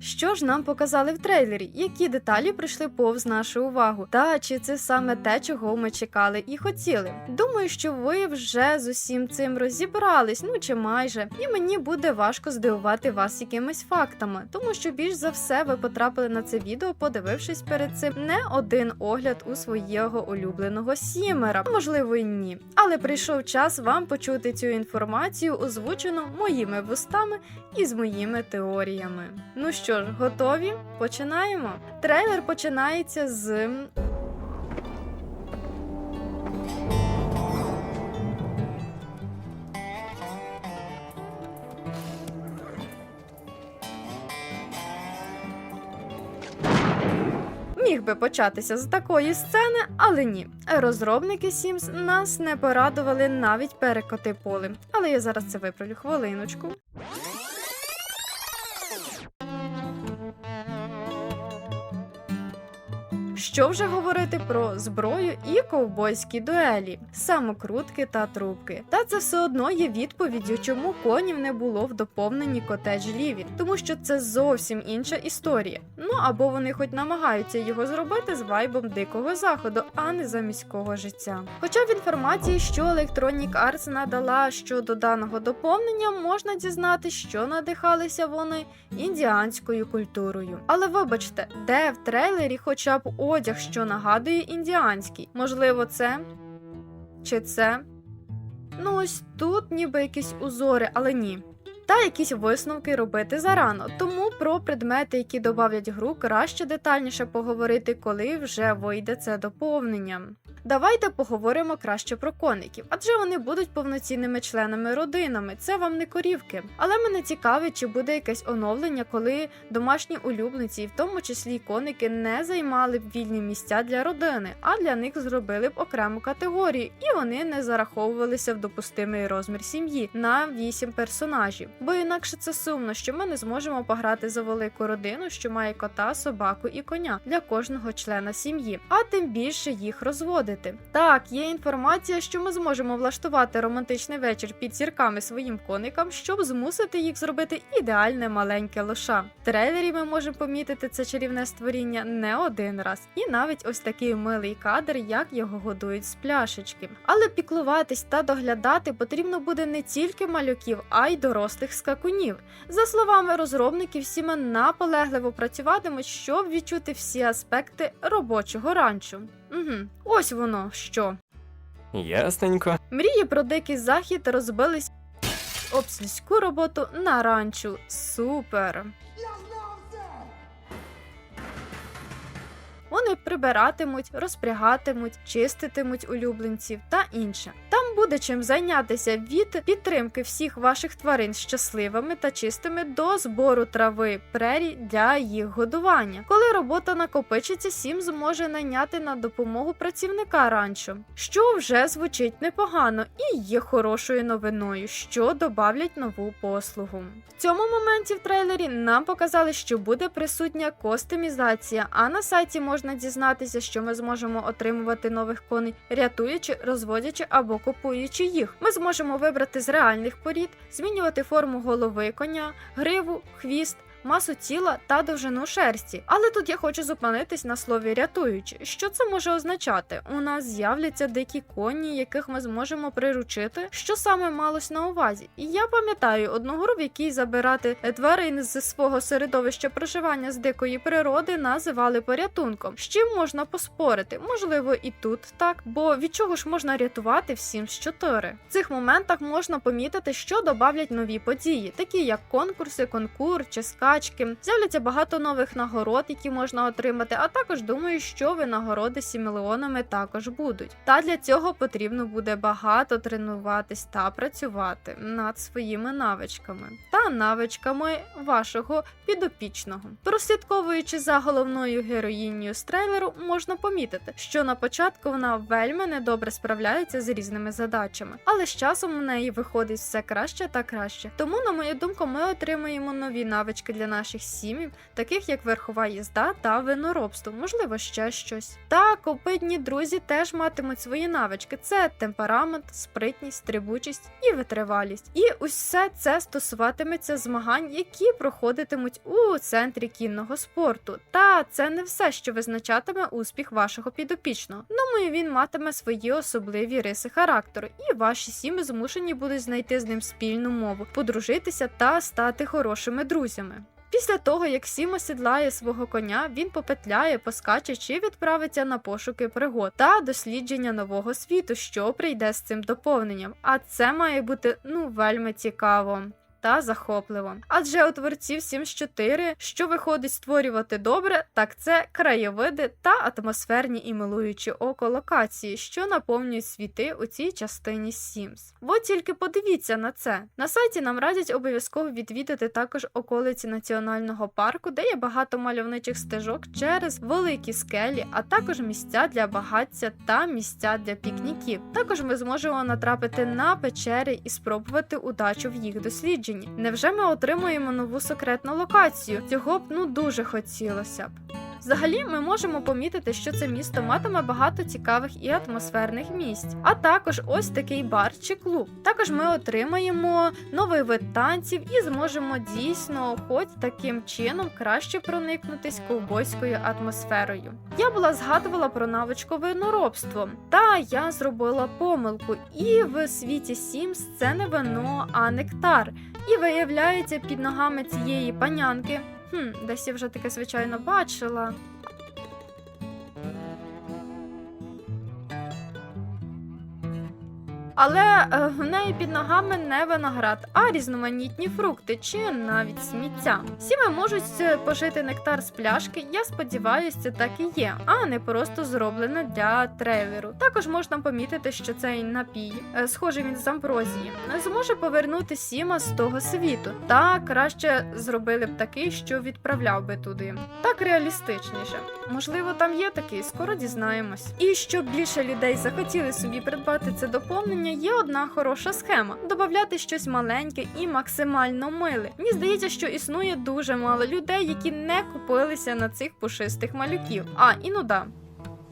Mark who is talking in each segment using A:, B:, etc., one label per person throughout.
A: Що ж нам показали в трейлері? Які деталі прийшли повз нашу увагу? Та чи це саме те, чого ми чекали і хотіли? Думаю, що ви вже з усім цим розібрались, ну чи майже, і мені буде важко здивувати вас якимись фактами, тому що більш за все ви потрапили на це відео, подивившись перед цим не один огляд у свого улюбленого сімера. Можливо, і ні. Але прийшов час вам почути цю інформацію, озвучену моїми вустами і з моїми теоріями. Ну що ж, готові? Починаємо. Трейлер починається з. Міг би початися з такої сцени, але ні. Розробники Sims нас не порадували навіть перекоти полем. Але я зараз це виправлю хвилиночку. Що вже говорити про зброю і ковбойські дуелі, самокрутки та трубки. Та це все одно є відповіддю, чому конів не було в доповненні котедж Лівін, тому що це зовсім інша історія. Ну або вони хоч намагаються його зробити з вайбом дикого заходу, а не за міського життя. Хоча в інформації, що Electronic Arts надала щодо даного доповнення, можна дізнати, що надихалися вони індіанською культурою. Але вибачте, де в трейлері хоча б одяг, що нагадує індіанський? Можливо, це чи це? Ну, ось тут ніби якісь узори, але ні. Та якісь висновки робити зарано, тому про предмети, які добавлять гру, краще детальніше поговорити, коли вже вийде це доповнення. Давайте поговоримо краще про коників, адже вони будуть повноцінними членами родинами. Це вам не корівки. Але мене цікавить, чи буде якесь оновлення, коли домашні улюбленці, і в тому числі й коники, не займали б вільні місця для родини, а для них зробили б окрему категорію, і вони не зараховувалися в допустимий розмір сім'ї на 8 персонажів. Бо інакше це сумно, що ми не зможемо пограти за велику родину, що має кота, собаку і коня для кожного члена сім'ї, а тим більше їх розводити. Так, є інформація, що ми зможемо влаштувати романтичний вечір під зірками своїм коникам, щоб змусити їх зробити ідеальне маленьке лоша. В трейлері ми можемо помітити це чарівне створіння не один раз, і навіть ось такий милий кадр, як його годують з пляшечки. Але піклуватись та доглядати потрібно буде не тільки малюків, а й дорослих скакунів. За словами розробників, Сіма наполегливо працюватимуть, щоб відчути всі аспекти робочого ранчо. Угу, ось воно що.
B: Ясненько.
A: Мрії про дикий захід розбились об сільську роботу на ранчу. Супер. Вони прибиратимуть, розпрягатимуть, чиститимуть улюбленців та інше. Там буде чим зайнятися від підтримки всіх ваших тварин щасливими та чистими до збору трави прерій для їх годування. Коли робота накопичиться, сім зможе найняти на допомогу працівника ранчо, що вже звучить непогано і є хорошою новиною, що добавлять нову послугу. В цьому моменті в трейлері нам показали, що буде присутня костюмізація, а на сайті можна дізнатися, що ми зможемо отримувати нових коней, рятуючи, розводячи або купуючи їх. Ми зможемо вибрати з реальних порід, змінювати форму голови коня, гриву, хвіст. Масу тіла та довжину шерсті. Але тут я хочу зупинитись на слові рятуючи. Що це може означати? У нас з'являться дикі коні, яких ми зможемо приручити. Що саме малось на увазі? І я пам'ятаю одну в якій забирати тварин з свого середовища проживання з дикої природи називали порятунком. З чим можна поспорити? Можливо, і тут так, бо від чого ж можна рятувати всім з 4? В цих моментах можна помітити, що добавлять нові події, такі як конкурси, конкур чи скачки. З'являться багато нових нагород, які можна отримати, а також думаю, що винагороди з також будуть. Та для цього потрібно буде багато тренуватись та працювати над своїми навичками та навичками вашого підопічного. Прослідковуючи за головною героїнею з трейлеру, можна помітити, що на початку вона вельми недобре справляється з різними задачами, але з часом у неї виходить все краще та краще. Тому, на мою думку, ми отримаємо нові навички для наших сім'їв, таких як верхова їзда та виноробство, можливо, ще щось. Так, копитні друзі теж матимуть свої навички: це темперамент, спритність, стрибучість і витривалість. І усе це стосуватиме починатиметься змагань, які проходитимуть у центрі кінного спорту. Та це не все, що визначатиме успіх вашого підопічного. Думаю, він матиме свої особливі риси характеру, і ваші сім'ї змушені будуть знайти з ним спільну мову, подружитися та стати хорошими друзями. Після того, як Сім осідлає свого коня, він попетляє, поскаче чи відправиться на пошуки пригод та дослідження нового світу, що прийде з цим доповненням. А це має бути ну вельми цікаво. Та захопливо. Адже у творців Sims 4, що виходить створювати добре, так це краєвиди та атмосферні і милуючі око локації, що наповнюють світи у цій частині Sims. Бо тільки подивіться на це. На сайті нам радять обов'язково відвідати також околиці національного парку, де є багато мальовничих стежок через великі скелі, а також місця для багаття та місця для пікніків. Також ми зможемо натрапити на печери і спробувати удачу в їх дослідженні. Невже ми отримуємо нову секретну локацію? Цього б ну дуже хотілося б. Взагалі, ми можемо помітити, що це місто матиме багато цікавих і атмосферних місць, а також ось такий бар чи клуб. Також ми отримаємо новий вид танців і зможемо дійсно, хоч таким чином, краще проникнутись ковбойською атмосферою. Я була згадувала про навичку виноробство, та я зробила помилку. І в світі Sims це не вино, а нектар. І виявляється, під ногами цієї панянки. Хм, десь я вже таке звичайно бачила. Але е, в неї під ногами не виноград, а різноманітні фрукти чи навіть сміття. Сіми можуть е, пожити нектар з пляшки. Я сподіваюся, це так і є, а не просто зроблено для трейлеру. Також можна помітити, що цей напій, е, схожий він з амброзії, зможе повернути Сіма з того світу. Та краще зробили б такий, що відправляв би туди. Так реалістичніше. Можливо, там є такий, скоро дізнаємось. І щоб більше людей захотіли собі придбати це доповнення, є одна хороша схема: додати щось маленьке і максимально миле. Мені здається, що існує дуже мало людей, які не купилися на цих пушистих малюків. А і ну да,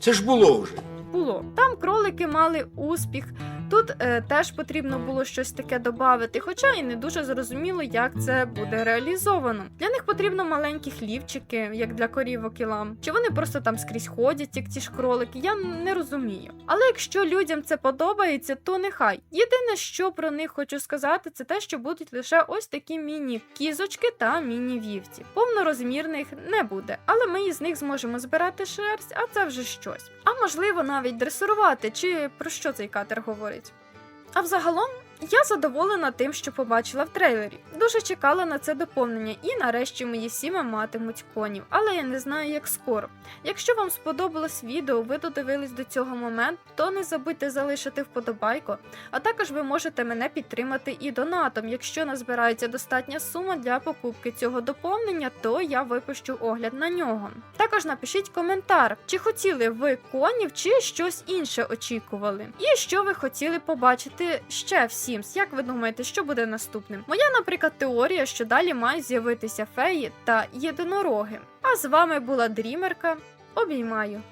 C: Це ж було вже.
A: було. Там кролики мали успіх. Тут е, теж потрібно було щось таке додати, хоча і не дуже зрозуміло, як це буде реалізовано. Для них потрібно маленькі хлівчики, як для корівок і лам. Чи вони просто там скрізь ходять, як ті ж кролики, я не розумію. Але якщо людям це подобається, то нехай. Єдине, що про них хочу сказати, це те, що будуть лише ось такі міні-кізочки та міні-вівці. Повнорозмірних не буде, але ми із них зможемо збирати шерсть, а це вже щось. А можливо, навіть дресирувати, чи про що цей катер говорить. А взагалом. Я задоволена тим, що побачила в трейлері. Дуже чекала на це доповнення, і нарешті мої сіми матимуть конів, але я не знаю, як скоро. Якщо вам сподобалось відео, ви додивились до цього моменту, то не забудьте залишити вподобайку. А також ви можете мене підтримати і донатом. Якщо назбирається достатня сума для покупки цього доповнення, то я випущу огляд на нього. Також напишіть коментар, чи хотіли ви конів, чи щось інше очікували, і що ви хотіли побачити ще в Sims. Як ви думаєте, що буде наступним? Моя, наприклад, теорія, що далі мають з'явитися феї та єдинороги. А з вами була Дрімерка. Обіймаю.